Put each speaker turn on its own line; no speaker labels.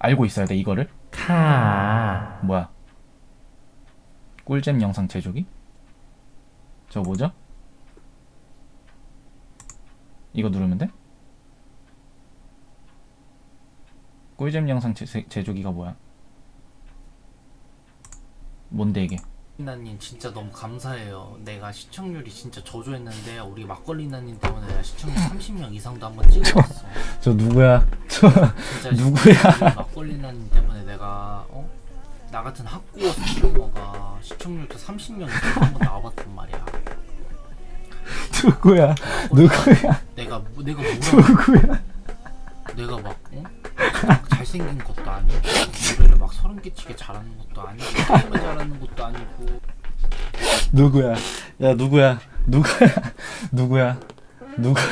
알고 있어야 돼 이거를?
카.
뭐야? 꿀잼 영상 제조기? 저거 뭐죠? 이거 누르면 돼? 꿀잼 영상 제, 제조기가 뭐야? 뭔데 이게?
나님 진짜 너무 감사해요. 내가 시청률이 진짜 저조했는데 우리 막걸리 나님 때문에 내가 시청률 30명 이상도 한번 찍었어.
저 누구야? 저
진짜
누구야?
우리 막걸리 나님 때문에 내가 어? 나 같은 학구어 스트리머가 시청률도 30명 이상 한번 나와봤단 말이야.
누구야? 누구야?
내가 뭐- 내가 뭐라
누구야?
내가 막 어? 막 잘생긴 것도 아니고 노래를 막 소름 끼치게 잘하는 것도 아니고 게임을 잘하는 것도 아니고
누구야? 야 누구야? 누구야? 누구야? 누구야?